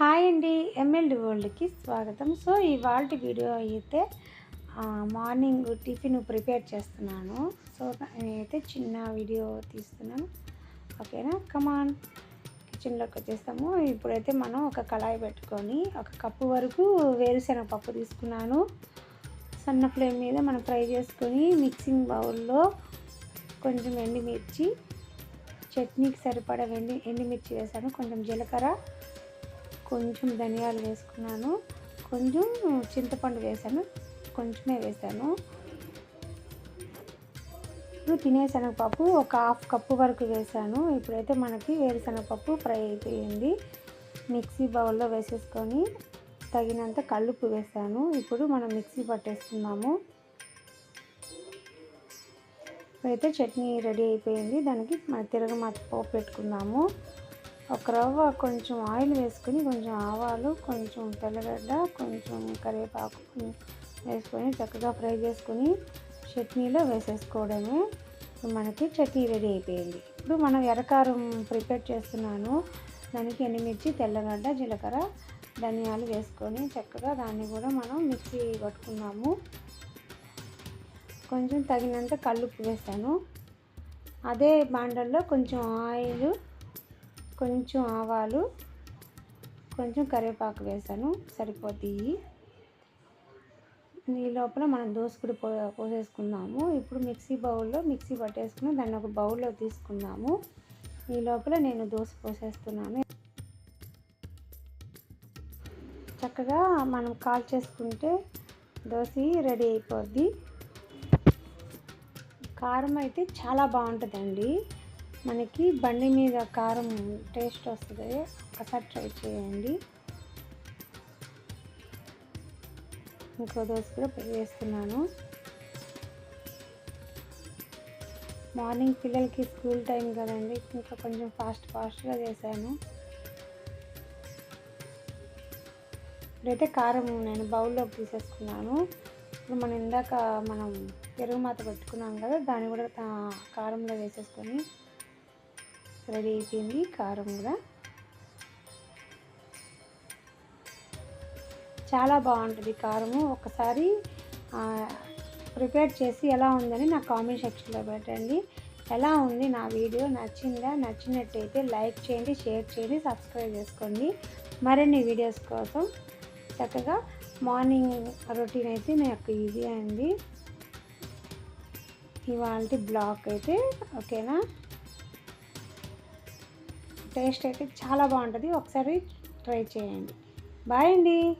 Hi అండి MLA వరల్డ్కి స్వాగతం. So ఇవాళ వీడియో అయితే మార్నింగ్ టిఫిన్ ప్రిపేర్ చేస్తున్నాను. సో నేనైతే చిన్న వీడియో తీస్తున్నాను. ఓకేనా? కమాన్ కిచెన్లోకి వచ్చేస్తాము. ఇప్పుడైతే మనం ఒక కళాయి పెట్టుకొని ఒక కప్పు వరకు వేరుశనగ పప్పు తీసుకున్నాను. సన్న ఫ్లేమ్ మీద మనం ఫ్రై చేసుకొని మిక్సింగ్ బౌల్లో కొంచెం ఎండుమిర్చి చట్నీకి సరిపడా ఎండి ఎండుమిర్చి వేసాను. కొంచెం జీలకర్ర కొంచెం ధనియాలు వేసుకున్నాను. కొంచెం చింతపండు వేసాను. కొంచెమే వేసాను. ఇప్పుడు తినేశనగపప్పు ఒక హాఫ్ కప్పు వరకు వేసాను. ఇప్పుడైతే మనకి వేరుశనగపప్పు ఫ్రై అయిపోయింది. మిక్సీ బౌల్లో వేసేసుకొని తగినంత కల్లుప్పు వేసాను. ఇప్పుడు మనం మిక్సీ పట్టేసుకున్నాము ఇప్పుడైతే చట్నీ రెడీ అయిపోయింది. దానికి మన తిరగమాత పోపు పెట్టుకుందాము. ఒక రవ్వ కొంచెం ఆయిల్ వేసుకొని కొంచెం ఆవాలు కొంచెం తెల్లగడ్డ కొంచెం కరివేపాకు వేసుకొని చక్కగా ఫ్రై చేసుకొని చట్నీలో వేసేసుకోవడమే. మనకి చట్నీ రెడీ అయిపోయింది. ఇప్పుడు మనం ఎర్రకారం ప్రిపేర్ చేస్తున్నాను. దానికి ఎండుమిర్చి తెల్లగడ్డ జీలకర్ర ధనియాలు వేసుకొని చక్కగా దాన్ని కూడా మనం మిక్సీ పట్టుకున్నాము. కొంచెం తగినంత కల్లుప్పు వేసాను. అదే బాండల్లో కొంచెం ఆయిల్ కొంచెం ఆవాలు కొంచెం కరివేపాకు వేసాను సరిపోతాయి ఈ లోపల మనం దోసుకుడు పో పోసేసుకుందాము ఇప్పుడు మిక్సీ బౌల్లో మిక్సీ పట్టేసుకుని దాన్ని ఒక బౌల్లో తీసుకుందాము ఈ లోపల నేను దోశ పోసేస్తున్నాను. చక్కగా మనం కాల్ చేసుకుంటే దోశ రెడీ అయిపోద్ది. కారం అయితే చాలా బాగుంటుందండి. మనకి బండి మీద కారం టేస్ట్ వస్తుంది. ఒకసారి ట్రై చేయండి. ఇంకో దోశ కూడా వేస్తున్నాను మార్నింగ్ పిల్లలకి స్కూల్ టైం కదండి ఇంకా కొంచెం ఫాస్ట్ ఫాస్ట్గా చేశాను. ఇప్పుడైతే కారం నేను బౌల్లోకి తీసేసుకున్నాను. ఇప్పుడు మనం ఇందాక మనం పెరుగు మాత పెట్టుకున్నాం కదా దాన్ని కూడా కారంలో వేసేసుకొని రెడీ అయిపోయింది కారం కూడా. చాలా బాగుంటుంది కారము. ఒకసారి ప్రిపేర్ చేసి ఎలా ఉందని నా కామెంట్ సెక్షన్లో పెట్టండి. ఎలా ఉంది నా వీడియో? నచ్చిందా? నచ్చినట్టయితే లైక్ చేయండి షేర్ చేయండి సబ్స్క్రైబ్ చేసుకోండి. మరిన్ని వీడియోస్ కోసం చక్కగా మార్నింగ్ రొటీన్ అయితే నాకు ఈజీ అండి ఇవాళ బ్లాక్ అయితే ఓకేనా? టేస్ట్ అయితే చాలా బాగుంటుంది. ఒకసారి ట్రై చేయండి. బాయ్ అండి.